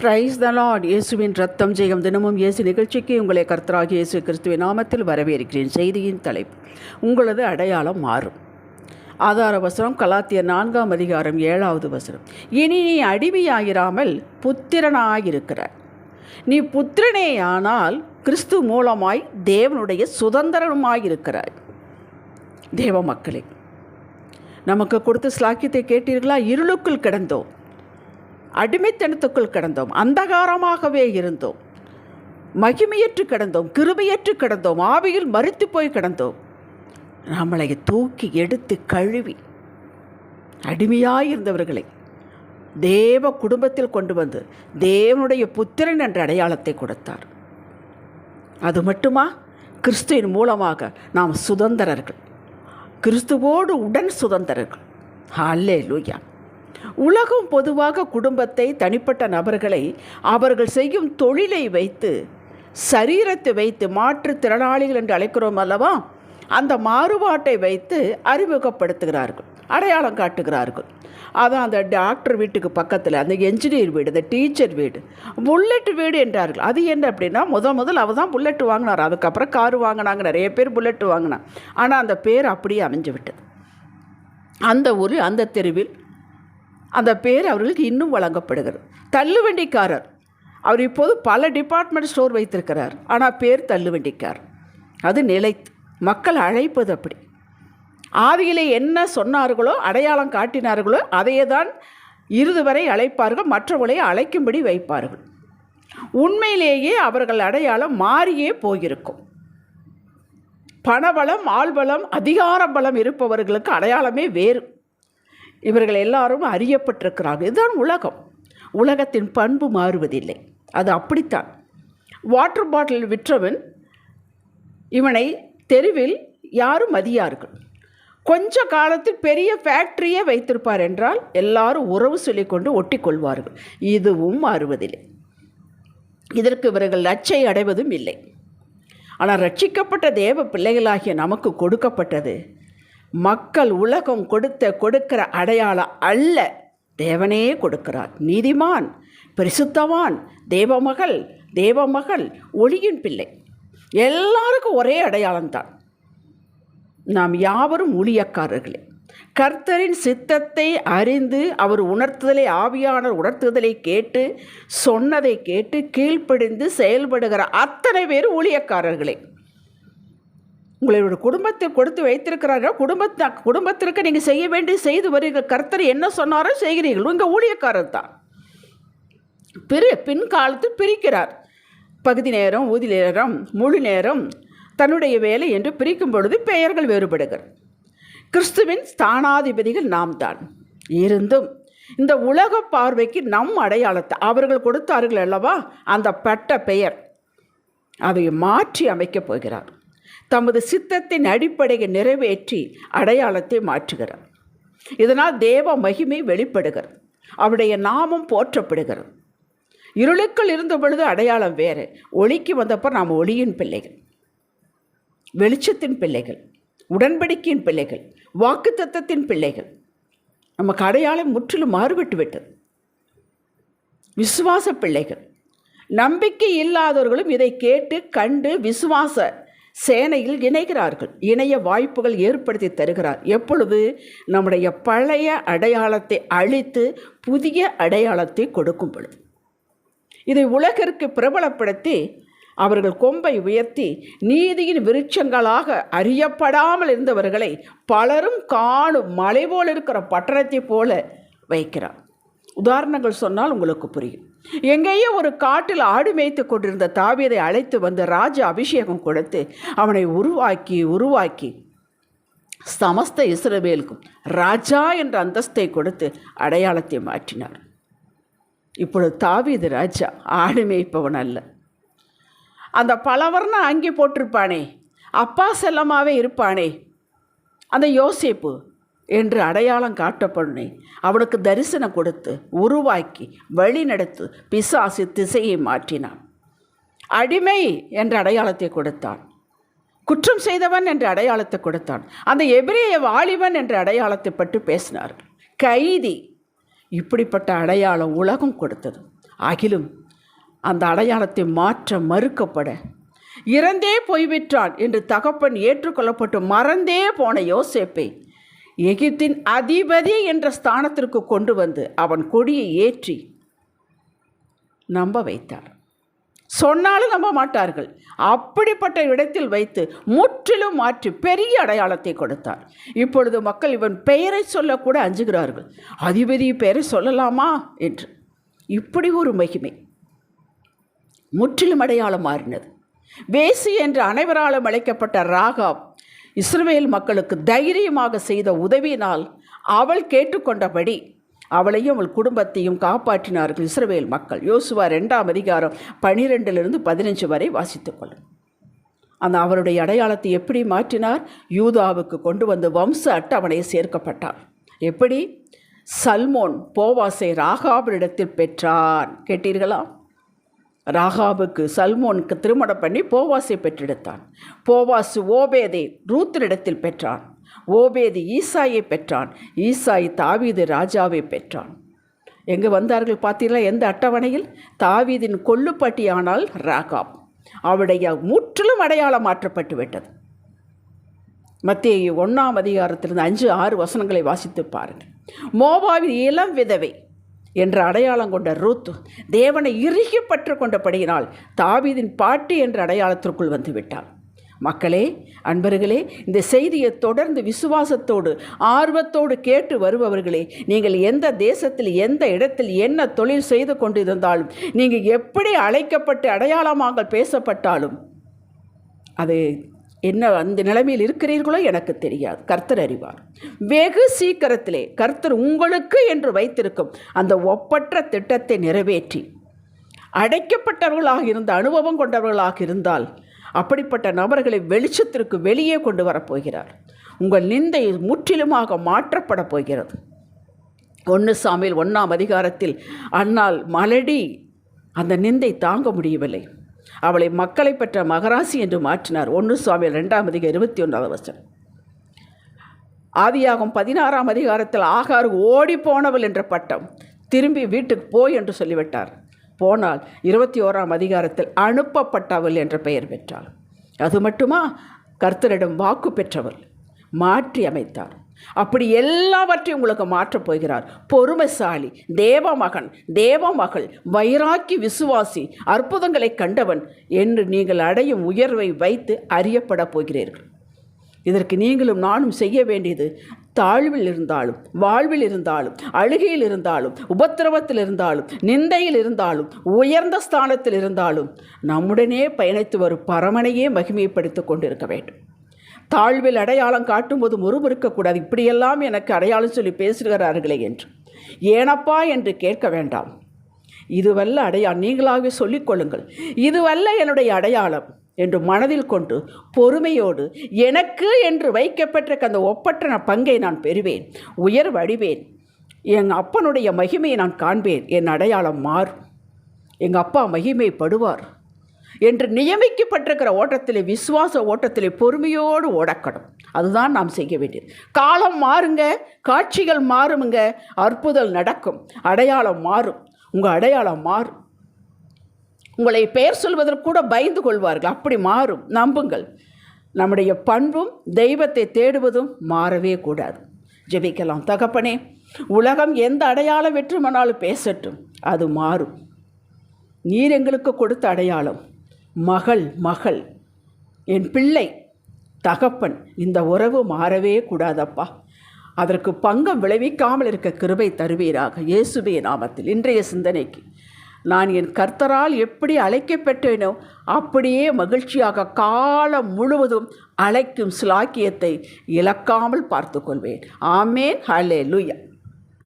Praise the Lord இயேசுவின் ரத்தம் ஜெயம் தினமும் இயேசு நிகழ்ச்சிக்கு உங்களை கர்த்தராகி இயேசு கிறிஸ்துவின் நாமத்தில் வரவேற்கிறேன். செய்தியின் தலைப்பு உங்களது அடையாளம் மாறும். ஆதார வசனம் கலாத்திய நான்காம் அதிகாரம் ஏழாவது வசனம். இனி நீ அடிமையாயிராமல் புத்திரனாயிருக்கிறார் நீ புத்திரனேயானால் கிறிஸ்து மூலமாய் தேவனுடைய சுதந்திரமாயிருக்கிறாய் தேவ மக்களே நமக்கு கொடுத்த ஸ்லாக்கியத்தை கேட்டீர்களா? இருளுக்குள் கிடந்தோம். அடிமைத்தனத்துக்குள் கிடந்தோம். அந்தகாரமாகவே இருந்தோம். மகிமையற்று கிடந்தோம். கிருபையற்று கிடந்தோம். ஆவியில் மறுத்து போய் கிடந்தோம். நம்மளை தூக்கி எடுத்து கழுவி அடிமையாயிருந்தவர்களை தேவ குடும்பத்தில் கொண்டு வந்து தேவனுடைய புத்திரன் என்ற அடையாளத்தை கொடுத்தார். அது மட்டுமா? கிறிஸ்துவின் மூலமாக நாம் சுதந்திரர்கள். கிறிஸ்துவோடு உடன் சுதந்திரர்கள். அல்லே லூயா உலகம் பொதுவாக குடும்பத்தை தனிப்பட்ட நபர்களை அவர்கள் செய்யும் தொழிலை வைத்து சரீரத்தை வைத்து மாற்றுத்திறனாளிகள் என்று அழைக்கிறோம் அல்லவா? அந்த மாறுபாட்டை வைத்து அறிமுகப்படுத்துகிறார்கள் அடையாளம் காட்டுகிறார்கள். அதான் அந்த டாக்டர் வீட்டுக்கு பக்கத்தில் அந்த என்ஜினியர் வீடு அந்த டீச்சர் வீடு. புல்லட் வீடு என்றார்கள். அது என்ன அப்படின்னா முதல் முதல் அவள் தான் புல்லட் வாங்கினார். அதுக்கப்புறம் கார் வாங்கினாங்க. நிறைய பேர் புல்லட் வாங்கினான் ஆனால் அந்த பேர் அப்படியே அமைஞ்சு விட்டது. அந்த ஊர் அந்த தெருவில் அந்த பேர் அவர்களுக்கு இன்னும் வழங்கப்படுகிறது. தள்ளுவண்டிக்காரர். அவர் இப்போது பல டிபார்ட்மெண்ட் ஸ்டோர் வைத்திருக்கிறார். ஆனால் பேர் தள்ளுவண்டிக்கார் அது நிலைத்து மக்கள் அழைப்பது அப்படி. ஆதியிலே என்ன சொன்னார்களோ அடையாளம் காட்டினார்களோ அதையே தான் இறுதி வரை அழைப்பார்கள் மற்றவர்களை அழைக்கும்படி வைப்பார்கள். உண்மையிலேயே அவர்கள் அடையாளம் மாறியே போயிருக்கும். பணபலம் ஆள்பலம் அதிகார பலம் இருப்பவர்களுக்கு அடையாளமே வேறு. இவர்கள் எல்லாரும் அறியப்பட்டிருக்கிறார்கள். இதுதான் உலகம். உலகத்தின் பண்பு மாறுவதில்லை. அது அப்படித்தான். வாட்டர் பாட்டில் விற்றவன் இவனை தெருவில் யாரும் மதியார்கள். கொஞ்ச காலத்தில் பெரிய ஃபேக்ட்ரியே வைத்திருப்பார் என்றால் எல்லாரும் உறவு சொல்லிக்கொண்டு ஒட்டி கொள்வார்கள் இதுவும் மாறுவதில்லை. இதற்கு இவர்கள் லட்சை அடைவதும் இல்லை. ஆனால் ரட்சிக்கப்பட்ட தேவ பிள்ளைகளாகிய நமக்கு கொடுக்கப்பட்டது மக்கள் உலகம் கொடுத்த கொடுக்கிற அடையாளம் அல்ல. தேவனே கொடுக்கிறார். நீதிமான் பரிசுத்தவான் தேவமகள் தேவமகள் ஒளியின் பிள்ளை. எல்லாருக்கும் ஒரே அடையாளம்தான். நாம் யாவரும் ஊழியக்காரர்களே. கர்த்தரின் சித்தத்தை அறிந்து அவர் உணர்த்துதலை ஆவியானவர் உணர்த்துதலை கேட்டு சொன்னதை கேட்டு கீழ்ப்படிந்து செயல்படுகிற அத்தனை பேர் ஊழியக்காரர்களே. உங்களோட குடும்பத்தை கொடுத்து வைத்திருக்கிறார்கள். குடும்பத்தை குடும்பத்திற்கு நீங்கள் செய்ய வேண்டிய செய்து வருகிற கர்த்தர் என்ன சொன்னாரோ செய்கிறீர்கள். உங்கள் ஊழியக்காரர் தான். பிரி பின்காலத்தில் பிரிக்கிறார். பகுதி நேரம் ஊதி நேரம் முழு நேரம் தன்னுடைய வேலை என்று பிரிக்கும் பொழுது பெயர்கள் வேறுபடுகிறது கிறிஸ்துவின் ஸ்தானாதிபதிகள் நாம் தான். இருந்தும் இந்த உலக பார்வைக்கு நம் அடையாளத்தை அவர்கள் கொடுத்தார்கள் அல்லவா? அந்த பட்ட பெயர் அதை மாற்றி அமைக்கப் போகிறார். தமது சித்தத்தின் அடிப்படையை நிறைவேற்றி அடையாளத்தை மாற்றுகிறார். இதனால் தேவ மகிமை வெளிப்படுகிறது. அவருடைய நாமம் போற்றப்படுகிறது. இருளுக்குள் இருந்த பொழுது அடையாளம் வேறு. ஒளிக்கு வந்தப்போ நாம் ஒளியின் பிள்ளைகள். வெளிச்சத்தின் பிள்ளைகள். உடன்படிக்கையின் பிள்ளைகள். வாக்கு தத்தத்தின் பிள்ளைகள். நமக்கு அடையாளம் முற்றிலும் மாறுபட்டு விட்டது. விசுவாச பிள்ளைகள். நம்பிக்கை இல்லாதவர்களும் இதை கேட்டு கண்டு விசுவாச சேனையில் இணைகிறார்கள். இணைய வாய்ப்புகள் ஏற்படுத்தி தருகிறார். எப்பொழுது? நம்முடைய பழைய அடையாளத்தை அழித்து புதிய அடையாளத்தை கொடுக்கும் பொழுது. இதை உலகிற்கு பிரபலப்படுத்தி அவர்கள் கொம்பை உயர்த்தி நீதியின் விருட்சங்களாக அறியப்படாமல் இருந்தவர்களை பலரும் காணும் மலை போல் இருக்கிற பட்டணத்தை போல வைக்கிறார். உதாரணங்கள் சொன்னால் உங்களுக்கு புரியும். எங்கேயோ ஒரு காட்டில் ஆடு மேய்த்து கொண்டிருந்த தாவியதை அழைத்து வந்து ராஜ அபிஷேகம் கொடுத்து அவனை உருவாக்கி உருவாக்கி சமஸ்த இஸ்ரவேலுக்கும் ராஜா என்ற அந்தஸ்தை கொடுத்து அடையாளத்தை மாற்றினார். இப்பொழுது தாவீது ராஜா ஆடு மேய்ப்பவன் அல்ல. அந்த பலவர்ண அங்கே போட்டிருப்பானே அப்பா செல்லமாகவே இருப்பானே அந்த யோசிப்பு என்று அடையாளம் காட்டப்படனே அவனுக்கு தரிசனம் கொடுத்து உருவாக்கி வழி நடத்து பிசாசு திசையை மாற்றினான். அடிமை என்ற அடையாளத்தை கொடுத்தான். குற்றம் செய்தவன் என்ற அடையாளத்தை கொடுத்தான். அந்த எபிரேய வாலிபன் என்ற அடையாளத்தை பற்றி பேசினார். கைதி இப்படிப்பட்ட அடையாளம் உலகம் கொடுத்தது. ஆகிலும் அந்த அடையாளத்தை மாற்ற மறுக்கப்பட இறந்தே போய்விட்டான் என்று தகப்பன் ஏற்றுக்கொள்ளப்பட்டு மறந்தே போன யோசேப்பை எகிப்தின் அதிபதி என்ற ஸ்தானத்திற்கு கொண்டு வந்து அவன் கொடியை ஏற்றி நம்ப வைத்தார். சொன்னாலும் நம்ப மாட்டார்கள். அப்படிப்பட்ட இடத்தில் வைத்து முற்றிலும் மாற்றி பெரிய அடையாளத்தை கொடுத்தார். இப்பொழுது மக்கள் இவன் பெயரை சொல்லக்கூட அஞ்சுகிறார்கள். அதிபதி பெயரை சொல்லலாமா என்று. இப்படி ஒரு மகிமை. முற்றிலும் அடையாளம் மாறினது. வேசி என்று அனைவராலும் அழைக்கப்பட்ட ராகாப் இஸ்ரவேல் மக்களுக்கு தைரியமாக செய்த உதவியினால் அவள் கேட்டுக்கொண்டபடி அவளையும் அவள் குடும்பத்தையும் காப்பாற்றினார்கள் இஸ்ரவேல் மக்கள். யோசுவா ரெண்டாம் அதிகாரம் பனிரெண்டிலிருந்து பதினஞ்சு வரை வாசித்துக்கொள்ளும் அந்த அவருடைய அடையாளத்தை எப்படி மாற்றினார்? யூதாவுக்கு கொண்டு வந்து வம்ச அட்டவணை சேர்க்கப்பட்டார். எப்படி? சல்மோன் போவாசை ராகாபரிடத்தில் பெற்றார் கேட்டீர்களா? ராகாபுக்கு சல்மோனுக்கு திருமணம் பண்ணி போவாசை பெற்றெடுத்தான். போவாசு ஓபேதை ரூத்ரிடத்தில் பெற்றான். ஓபேது ஈசாயை பெற்றான். ஈசாய் தாவீது ராஜாவை பெற்றான். எங்கே வந்தார்கள் பார்த்தீங்களா எந்த அட்டவணையில்? தாவீதின் கொல்லுப்பட்டியானால் ராகாப். அவருடைய முற்றிலும் அடையாளம் மாற்றப்பட்டு விட்டது மத்திய ஒன்றாம் அதிகாரத்திலிருந்து அஞ்சு ஆறு வசனங்களை வாசித்து பாருங்கள். மோபாவின் இளம் விதவை என்ற அடையாளம் கொண்ட ரூத் தேவனை இறுகி பற்று கொண்டபடியினால் தாவிதின் பாட்டு என்ற அடையாளத்திற்குள் வந்துவிட்டாள் மக்களே அன்பர்களே இந்த செய்தியை தொடர்ந்து விசுவாசத்தோடு ஆர்வத்தோடு கேட்டு வருபவர்களே நீங்கள் எந்த தேசத்தில் எந்த இடத்தில் என்ன தொழில் செய்து கொண்டிருந்தாலும் நீங்கள் எப்படி அழைக்கப்பட்டு அடையாளமாக பேசப்பட்டாலும் அது என்ன அந்த நிலைமையில் இருக்கிறீர்களோ எனக்கு தெரியாது. கர்த்தர் அறிவார். வெகு சீக்கிரத்திலே கர்த்தர் உங்களுக்கு என்று வைத்திருக்கும் அந்த ஒப்பற்ற திட்டத்தை நிறைவேற்றி அடைக்கப்பட்டவர்களாக இருந்த அனுபவம் கொண்டவர்களாக இருந்தால் அப்படிப்பட்ட நபர்களை வெளிச்சத்திற்கு வெளியே கொண்டு வரப்போகிறார். உங்கள் நிந்தை முற்றிலுமாக மாற்றப்பட போகிறது. ஒன்று சாமியில் ஒன்றாம் அதிகாரத்தில் அன்னால் மலடி அந்த நிந்தை தாங்க முடியவில்லை. அவளை மக்களை பெற்ற மகராசி என்று மாற்றினார். ஒன்று சுவாமியில் ரெண்டாம் அதிகம் இருபத்தி ஒன்றாவது வருஷம் ஆதியாகும் பதினாறாம் அதிகாரத்தில் ஆகார் ஓடி போனவள் என்ற பட்டம். திரும்பி வீட்டுக்கு போய் என்று சொல்லிவிட்டார். போனால் இருபத்தி ஓராம் அதிகாரத்தில் அனுப்பப்பட்டவள் என்ற பெயர் பெற்றாள். அது மட்டுமா? கர்த்தரிடம் வாக்கு பெற்றவள். மாற்றி அமைத்தார். அப்படி எல்லாவற்றையும் உங்களுக்கு மாற்றப் போகிறார். பொறுமைசாலி தேவ மகன் தேவ மகள் வைராக்கி விசுவாசி அற்புதங்களை கண்டவன் என்று நீங்கள் அடையும் உயர்வை வைத்து அறியப்பட போகிறீர்கள். இதற்கு நீங்களும் நானும் செய்ய வேண்டியது தாழ்வில் இருந்தாலும் வாழ்வில் இருந்தாலும் அழுகையில் இருந்தாலும் உபத்திரவத்தில் இருந்தாலும் நிந்தையில் இருந்தாலும் உயர்ந்த ஸ்தானத்தில் இருந்தாலும் நம்முடனே பயணித்து வரும் பரமனையே மகிமைப்படுத்திக் கொண்டிருக்க வேண்டும். தாழ்வில் அடையாளம் காட்டும்போது முறுமுறுக்கக்கூடாது இப்படியெல்லாம் எனக்கு அடையாளம் சொல்லி பேசுகிறார்களே என்று. ஏனப்பா என்று கேட்க வேண்டாம். இதுவல்ல அடையாளம் நீங்களாகவே சொல்லிக்கொள்ளுங்கள் இதுவல்ல என்னுடைய அடையாளம் என்று மனதில் கொண்டு பொறுமையோடு எனக்கு என்று வைக்கப்பட்ட அந்த ஒப்பற்ற பங்கை நான் பெறுவேன் உயர் வடிவேன். என் அப்பனுடைய மகிமையை நான் காண்பேன். என் அடையாளம் மாறும். எங்கள் அப்பா மகிமைப்படுவார். என்று நியமிக்கப்பட்டிருக்கிற ஓட்டத்திலே விசுவாச ஓட்டத்திலே பொறுமையோடு ஓடக்கணும். அதுதான் நாம் செய்ய வேண்டியது. காலம் மாறுங்க காட்சிகள் மாறுமுங்க அற்புதம் நடக்கும் அடையாளம் மாறும் உங்கள் அடையாளம் மாறும். உங்களை பெயர் சொல்வதற்கு கூட பயந்து கொள்வார்கள் அப்படி மாறும். நம்புங்கள் நம்முடைய பண்பும் தெய்வத்தை தேடுவதும் மாறவே கூடாது. ஜெபிக்கலாம். தகப்பனே உலகம் எந்த அடையாளம் வெற்றுமானாலும் பேசட்டும் அது மாறும். நீர் எங்களுக்கு கொடுத்த அடையாளம். மகள் மகள். என் பிள்ளை தகப்பன் இந்த உறவு மாறவே கூடாதப்பா. அதற்கு பங்கம் விளைவிக்காமல் இருக்க கிருபை தருவீராக. இயேசுபே நாமத்தில் இன்றைய சிந்தனைக்கு. நான் என் கர்த்தரால் எப்படி அழைக்கப்பட்டேனோ அப்படியே மகிழ்ச்சியாக காலம் முழுவதும் அழைக்கும் சிலாக்கியத்தை இழக்காமல் பார்த்து கொள்வேன் ஆமேன். ஹலே லுயா